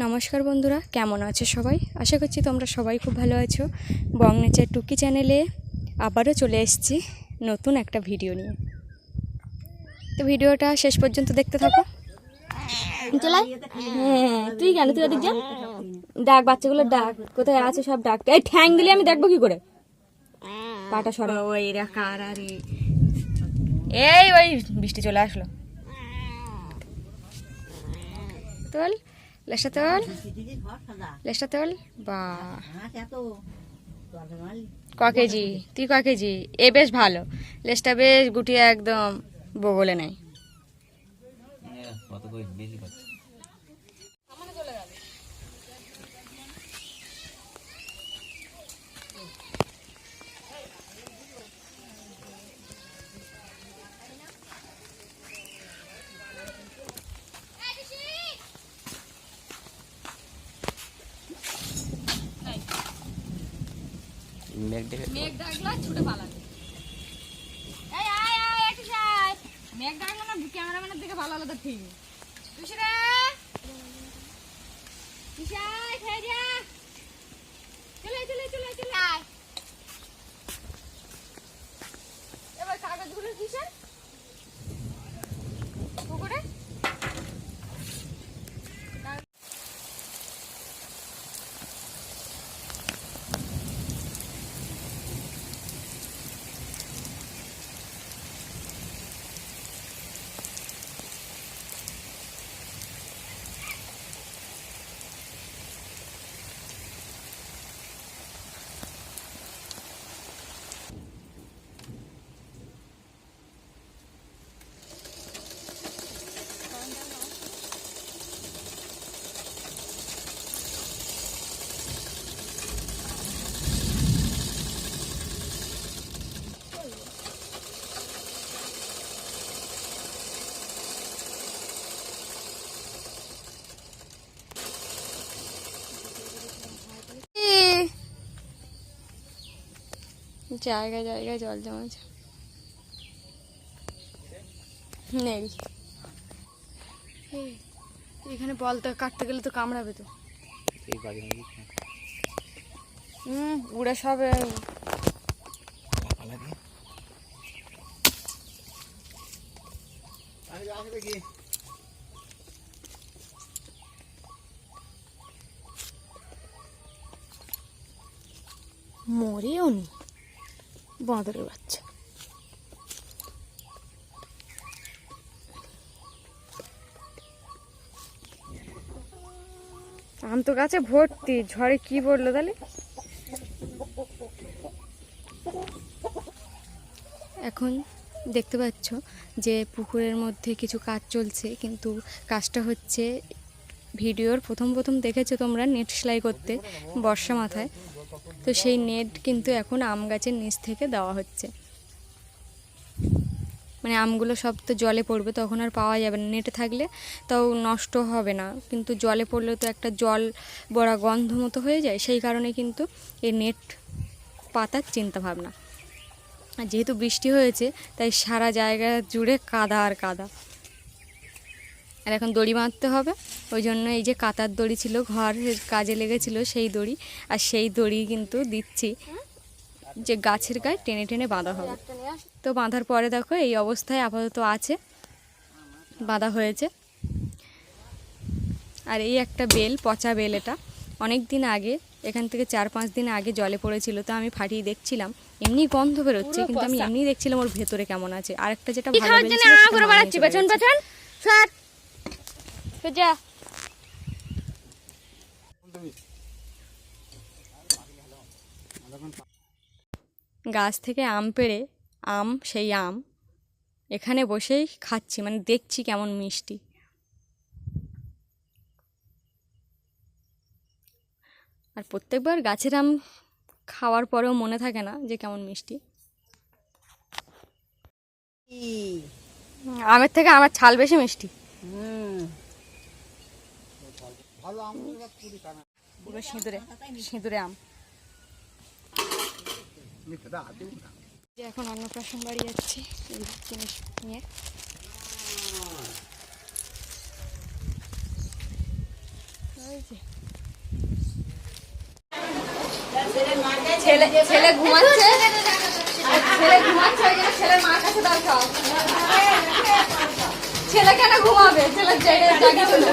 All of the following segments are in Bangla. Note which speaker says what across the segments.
Speaker 1: নমস্কার বন্ধুরা কেমন আছো সবাই? আশা করছি তোমরা সবাই খুব ভালো আছো। বং নেচার টুকি চ্যানেলে আবারও চলে এসেছি নতুন একটা ভিডিও নিয়ে। তো ভিডিওটা শেষ পর্যন্ত দেখতে থাকো। চলাই হ্যাঁ তুই কেন? তুই ওদিক যা। ডাক বাচ্চাগুলো ডাক। কোথায় আছে সব ডাক। এই ঠ্যাং দিলে আমি দেখব কি করে? পাটা সরা ওই এই ওই বৃষ্টি চলে আসলো। তোল। লেসটা তোল লেসটা তোল বা ক কেজি তুই ক কেজি এ বেশ ভালো লেসটা বেশ গুটিয়ে একদম বগলে নেয়
Speaker 2: মেঘ দেখে
Speaker 1: মেঘ ডাকলো ছুটে এই, আয় আয়, একটু যাই মেঘ না, ক্যামেরাম্যানের দিকে ভালো আলাদা ঠিক। তুই রে! কিসাই খেয়ে যা। চলে চলে চলে চলে আয়। এবার কাগজগুলো কিসের? জায়গায় জায়গায় জল জমেছে নেই। এই, এখানে বলতে কাটতে গেলে তো কামড়াবে তো। হুম উড়ে সব মরেও নি। বাঁদরের বাচ্চা। আম তো গাছে ভর্তি, ঝড়ে কি পড়ল তাহলে? এখন দেখতে পাচ্ছ যে পুকুরের মধ্যে কিছু কাজ চলছে, কিন্তু কাজটা হচ্ছে, ভিডিওর প্রথম প্রথম দেখেছ তোমরা নেট সেলাই করতে, বর্ষা মাথায়। তো সেই নেট কিন্তু এখন আম গাছের নিচ থেকে দেওয়া হচ্ছে। মানে আমগুলো সব তো জলে পড়বে, তখন আর পাওয়া যাবে না। নেটে থাকলে তাও নষ্ট হবে না। কিন্তু জলে পড়লে তো একটা জল বড়া গন্ধ মতো হয়ে যায়, সেই কারণে কিন্তু এই নেট পাতার চিন্তা ভাবনা। আর যেহেতু বৃষ্টি হয়েছে, তাই সারা জায়গা জুড়ে কাদা আর কাদা। আর এখন দড়ি বাঁধতে হবে। ওই জন্য এই যে কাতার দড়ি ছিল ঘরের কাজে লেগেছিল সেই দড়ি। আর সেই দড়ি কিন্তু দিচ্ছি যে গাছের গায়ে টেনে টেনে বাঁধা হবে। তো বাঁধার পরে দেখো এই অবস্থায় আপাতত আছে বাঁধা হয়েছে। আর এই একটা বেল পচা বেল এটা। অনেক দিন আগে এখান থেকে চার পাঁচ দিন আগে জলে পড়েছিল তো আমি ফাটিয়ে দেখছিলাম। এমনি গন্ধ বেরোচ্ছে কিন্তু আমি এমনি দেখছিলাম ওর ভেতরে কেমন আছে। আর একটা যেটা ভালো গেছে। যা। গাছ থেকে আম পেড়ে আম সেই আম এখানে বসেই খাচ্ছি মানে দেখছি কেমন মিষ্টি। আর প্রত্যেকবার গাছের আম খাওয়ার পরেও মনে থাকে না যে কেমন মিষ্টি। আমের থেকে আমার ছাল বেশি মিষ্টি। পুরো সিঁদুরে সিঁদুরে আম। এখন অন্নপ্রাশন বাড়ি যাচ্ছি, এই জিনিস নিয়ে। ছেলে ছেলে ঘুমাচ্ছে। ছেলে ঘুমাচ্ছে ছেলের মার কাছে সব ছেলে কেন ঘুমাবে? ছেলে জেগে জাগি চলে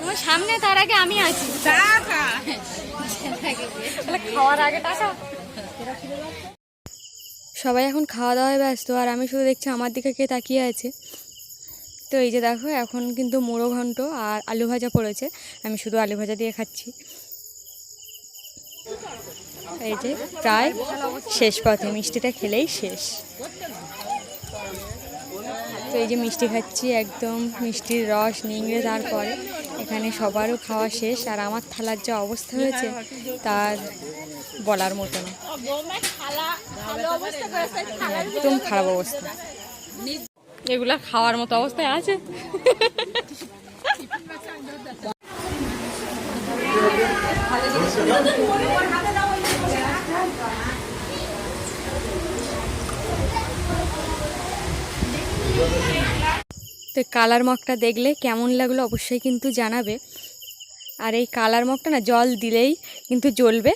Speaker 1: তোমার সামনে তার আগে আমি আছি। খাওয়ার আগে টাকা সবাই এখন খাওয়া দাওয়ায় ব্যস্ত আর আমি শুধু দেখছি আমার দিকে কে তাকিয়ে আছে। তো এই যে দেখো এখন কিন্তু মোড়ো ঘন্ট আর আলু ভাজা পড়েছে। আমি শুধু আলু ভাজা দিয়ে খাচ্ছি। এই যে, প্রায় শেষ পথে মিষ্টিটা খেলেই শেষ। তো এই যে মিষ্টি খাচ্ছি, একদম মিষ্টির রস, নিংড়ে, তারপরে এখানে সবারও খাওয়া শেষ। আর আমার থালার যে অবস্থা হয়েছে, তার বলার মতো একদম খারাপ অবস্থা। এগুলা খাওয়ার মতো অবস্থায় আছে। তো কালার মগটা দেখলে কেমন লাগল অবশ্যই কিন্তু জানাবে। আর এই কালার মগটা না জল দিলেই কিন্তু জ্বলবে,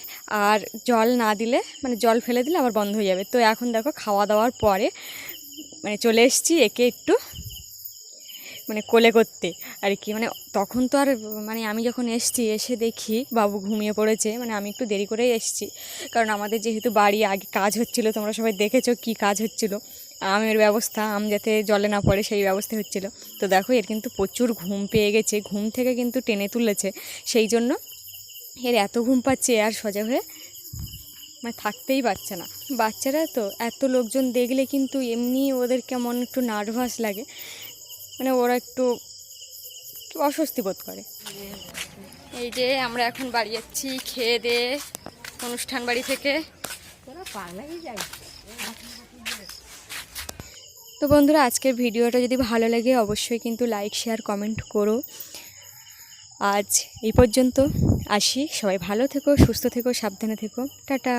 Speaker 1: আর জল না দিলে মানে জল ফেলে দিলে আবার বন্ধ হয়ে যাবে। তো এখন দেখো খাওয়া দাওয়ার পরে মানে চলে এসেছি একে একটু মানে কোলে করতে। আর কি মানে তখন তো আর মানে আমি যখন এসছি, এসে দেখি বাবু ঘুমিয়ে পড়েছে মানে আমি একটু দেরি করেই এসছি। কারণ আমাদের যেহেতু বাড়ি আগে কাজ হচ্ছিল, তোমরা সবাই দেখেছ কি কাজ হচ্ছিল। আমের ব্যবস্থা, আম যাতে জলে না পড়ে সেই ব্যবস্থা হচ্ছিল। তো দেখো, এর কিন্তু প্রচুর ঘুম পেয়ে গেছে, ঘুম থেকে কিন্তু টেনে তুলেছে। সেই জন্য এর এত ঘুম পাচ্ছে, আর সোজা হয়ে মানে থাকতেই পারছে না। বাচ্চারা তো, এত লোকজন দেখলে কিন্তু এমনি ওদের কেমন একটু নার্ভাস লাগে। মানে ওরা একটু অস্বস্তি বোধ করে। এই যে আমরা এখন বাড়ি যাচ্ছি, খেয়ে দিয়ে অনুষ্ঠান বাড়ি থেকে। তো বন্ধুরা, আজকের ভিডিওটা যদি ভালো লাগে, অবশ্যই কিন্তু লাইক শেয়ার কমেন্ট করো। আজ এই পর্যন্ত আসি। সবাই ভালো থেকো, সুস্থ থেকো, সাবধানে থেকো। টাটা!